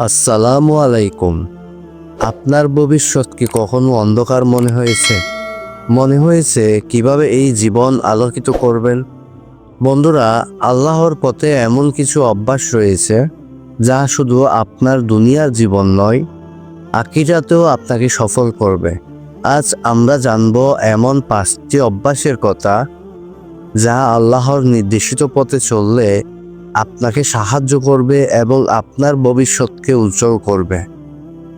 আসসালামু আলাইকুম। আপনার ভবিষ্যৎ কি কখনো অন্ধকার মনে হয়েছে? মনে হয়েছে কীভাবে এই জীবন আলোকিত করবেন? বন্ধুরা, আল্লাহর পথে এমন কিছু অভ্যাস রয়েছে যা শুধু আপনার দুনিয়ার জীবন নয়, আকিরাতেও আপনাকে সফল করবে। আজ আমরা জানব এমন পাঁচটি অভ্যাসের কথা যা আল্লাহর নির্দেশিত পথে চললে আপনাকে সাহায্য করবে এবং আপনার ভবিষ্যৎকে উজ্জ্বল করবে।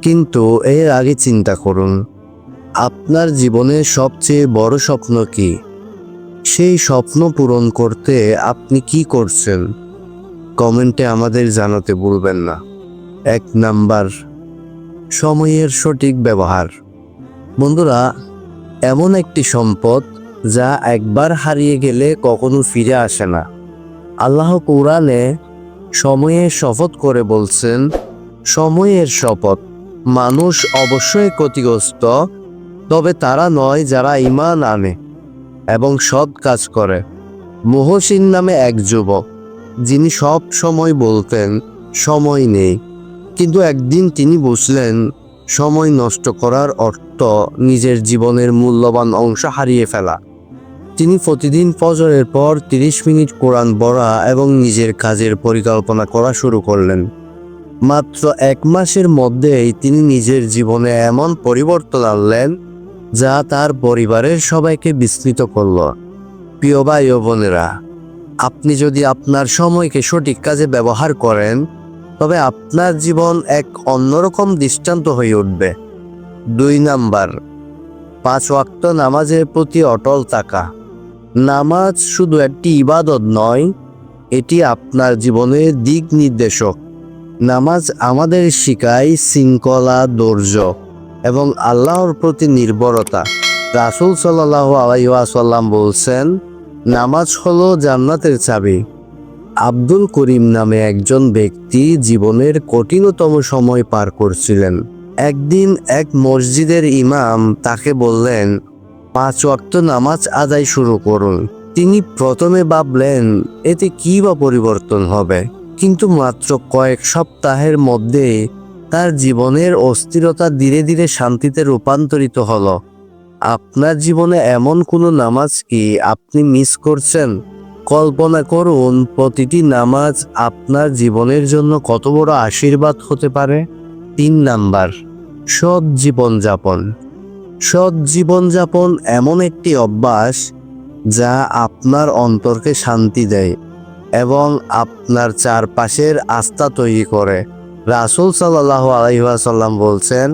কিন্তু এর আগে চিন্তা করুন, আপনার জীবনের সবচেয়ে বড় স্বপ্ন কি? সেই স্বপ্ন পূরণ করতে আপনি কি করছেন? কমেন্টে আমাদের জানাতে ভুলবেন না। এক নাম্বার, সময়ের সঠিক ব্যবহার। বন্ধুরা, এমন একটি সম্পদ যা একবার হারিয়ে গেলে কখনো ফিরে আসে না। আল্লাহ কোরআনে সময়ের শপথ করে বলছেন, সময়ের শপথ, মানুষ অবশ্যই ক্ষতিগ্রস্ত, তবে তারা নয় যারা ইমান আনে এবং সৎ কাজ করে। মোহসিন নামে এক যুবক, যিনি সব সময় বলতেন, সময় নেই। কিন্তু একদিন তিনি বুঝলেন, সময় নষ্ট করার অর্থ নিজের জীবনের মূল্যবান অংশ হারিয়ে ফেলা। তিনি প্রতিদিন ফজরের পর তিরিশ মিনিট কোরআন পড়া এবং নিজের কাজের পরিকল্পনা করা শুরু করলেন। মাত্র এক মাসের মধ্যেই তিনি নিজের জীবনে এমন পরিবর্তন আনলেন, যা তার পরিবারের সবাইকে বিস্মিত করল। প্রিয় ভাই ও বোনেরা, আপনি যদি আপনার সময়কে সঠিক কাজে ব্যবহার করেন, তবে আপনার জীবন এক অন্যরকম দৃষ্টান্ত হয়ে উঠবে। দুই নাম্বার, পাঁচ ওয়াক্ত নামাজের প্রতি অটল থাকা। নামাজ শুধু একটি ইবাদত নয়, এটি আপনার জীবনের দিক নির্দেশক। নামাজ আমাদের শিখায় শৃঙ্খলা, ধৈর্য এবং আল্লাহর প্রতি নির্ভরতা। রাসুল সাল্লাহ আলাইসাল্লাম বলছেন, নামাজ হলো জান্নাতের চাবি। আব্দুল করিম নামে একজন ব্যক্তি জীবনের কঠিনতম সময় পার করছিলেন। একদিন এক মসজিদের ইমাম তাকে বললেন পাঁচ ওয়াক্ত নামাজ আদায় শুরু করুন। তিনি প্রথমে ভাবলেন, এতে কি বা পরিবর্তন হবে? কিন্তু মাত্র কয়েক সপ্তাহের মধ্যে তার জীবনের অস্থিরতা ধীরে ধীরে শান্তিতে রূপান্তরিত হলো। আপনার জীবনে এমন কোনো নামাজ কি আপনি মিস করছেন? কল্পনা করুন, প্রতিটি নামাজ আপনার জীবনের জন্য কত বড় আশীর্বাদ হতে পারে? তিন নাম্বার, সৎ জীবনযাপন। সৎ জীবনযাপন এমন একটি অভ্যাস যা আপনার অন্তরকে শান্তি দেয় এবং আপনার চারপাশের আস্থা তৈরি করে। রাসুল সাল্লাহ আলহিহাসাল্লাম বলছেন,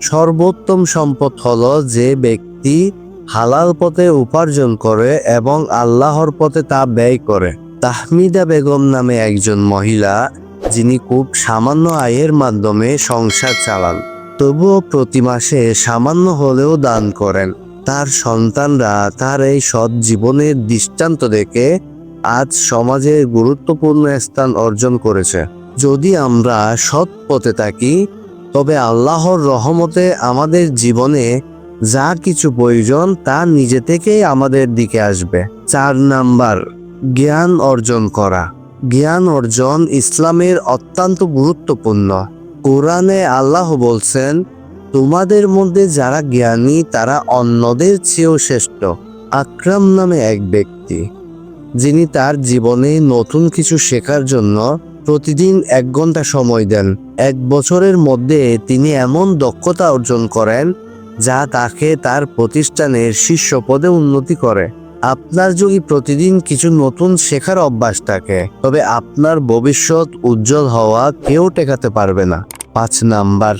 সর্বোত্তম সম্পদ হল যে ব্যক্তি হালাল পথে উপার্জন করে এবং আল্লাহর পথে তা ব্যয় করে। তাহমিদা বেগম নামে একজন মহিলা, যিনি খুব সামান্য আয়ের মাধ্যমে সংসার চালান। তবুও প্রতি মাসে সামান্য হলেও দান করেন। তার সন্তানরা তার এই সৎ জীবনের দৃষ্টান্ত দেখে আজ সমাজে গুরুত্বপূর্ণ স্থান অর্জন করেছে। যদি আমরা সৎ পথে থাকি, তবে আল্লাহর রহমতে আমাদের জীবনে যা কিছু প্রয়োজন তা নিজে থেকেই আমাদের দিকে আসবে। চার নাম্বার, জ্ঞান অর্জন করা। জ্ঞান অর্জন ইসলামের অত্যন্ত গুরুত্বপূর্ণ। কোরআনে আল্লাহ বলছেন, তোমাদের মধ্যে যারা জ্ঞানী, তারা অন্যদের চেয়েও শ্রেষ্ঠ। আকরাম নামে এক ব্যক্তি, যিনি তার জীবনে নতুন কিছু শেখার জন্য প্রতিদিন এক ঘণ্টা সময় দেন। এক বছরের মধ্যে তিনি এমন দক্ষতা অর্জন করেন, যা তাকে তার প্রতিষ্ঠানের শীর্ষ পদে উন্নতি করে। আপনার যদি প্রতিদিন কিছু নতুন শেখার অভ্যাস থাকে, তবে আপনার ভবিষ্যৎ উজ্জ্বল হওয়া কেউ টেকাতে পারবে না। পাঁচ নাম্বার,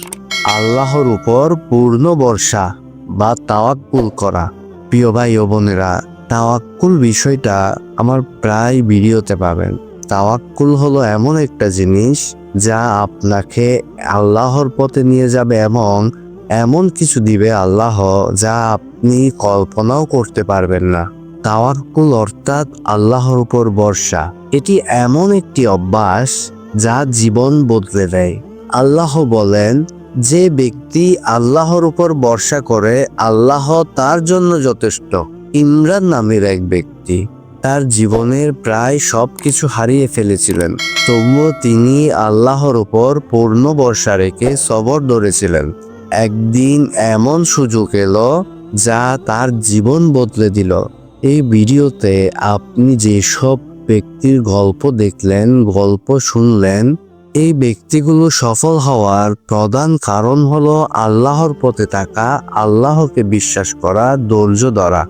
আল্লাহর উপর পূর্ণ বর্ষা বা তাওয়াক্কুল করা। প্রিয় ভাই ও বোনেরা, তাওয়াক্কুল বিষয়টা আমার প্রায় ভিডিওতে পাবেন। তাওয়াক্কুল হলো এমন একটা জিনিস যা আপনাকে আল্লাহর পথে নিয়ে যাবে এবং এমন কিছু দিবে আল্লাহ যা আপনি কল্পনাও করতে পারবেন না। তাওয়াক্কুল অর্থাৎ আল্লাহর উপর বর্ষা এটি এমন একটি অভ্যাস যা জীবন বদলে দেয়। আল্লাহ বলেন, যে ব্যক্তি আল্লাহর উপর ভরসা করে, আল্লাহ তার জন্য যথেষ্ট। ইমরান নামের এক ব্যক্তি তার জীবনের প্রায় সব কিছু হারিয়ে ফেলেছিলেন। তবুও তিনি আল্লাহর উপর পূর্ণ বর্ষা রেখে সবর ধরেছিলেন। একদিন এমন সুযোগ এলো যা তার জীবন বদলে দিল। এই ভিডিওতে আপনি যেসব ব্যক্তির গল্প দেখলেন, গল্প শুনলেন এই ব্যক্তিগুলো সফল হওয়ার প্রধান কারণ হলো আল্লাহর পথে থাকা, আল্লাহকে বিশ্বাস করা, ধৈর্য ধরা।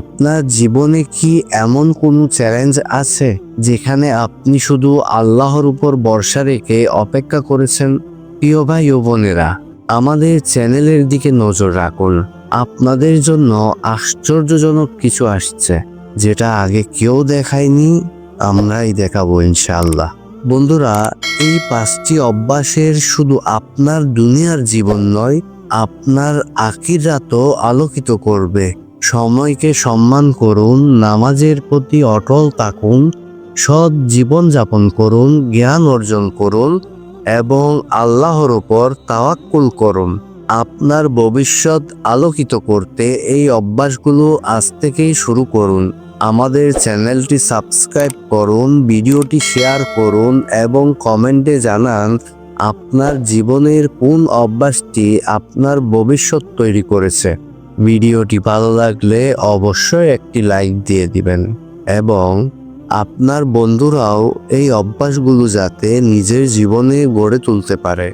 আপনার জীবনে কি এমন কোনো চ্যালেঞ্জ আছে যেখানে আপনি শুধু আল্লাহর উপর ভরসা রেখে অপেক্ষা করেছেন? প্রিয় ভাই ও বোনেরা, আমাদের চ্যানেলের দিকে নজর রাখুন। আপনাদের জন্য আশ্চর্যজনক কিছু আসছে, যেটা আগে কেউ দেখায়নি, আমরাই দেখাবো ইনশাআল্লাহ। বন্ধুরা, এই পাঁচটি অভ্যাসের শুধু আপনার দুনিয়ার জীবন নয়, আপনার আকিরাতও আলোকিত করবে। সময়কে সম্মান করুন, নামাজের প্রতি অটল থাকুন, সৎ জীবন যাপন করুন, জ্ঞান অর্জন করুন এবং আল্লাহর ওপর তাওয়াক্কুল করুন। আপনার ভবিষ্যৎ আলোকিত করতে এই অভ্যাসগুলো আজ থেকেই শুরু করুন। আমাদের চ্যানেলটি সাবস্ক্রাইব করুন, ভিডিওটি শেয়ার করুন এবং কমেন্টে জানান আপনার জীবনের কোন অভ্যাসটি আপনার ভবিষ্যৎ তৈরি করেছে। ভিডিওটি ভালো লাগলে অবশ্যই একটি লাইক দিয়ে দিবেন এবং আপনার বন্ধুরাও এই অভ্যাসগুলো যাতে নিজের জীবনে গড়ে তুলতে পারে।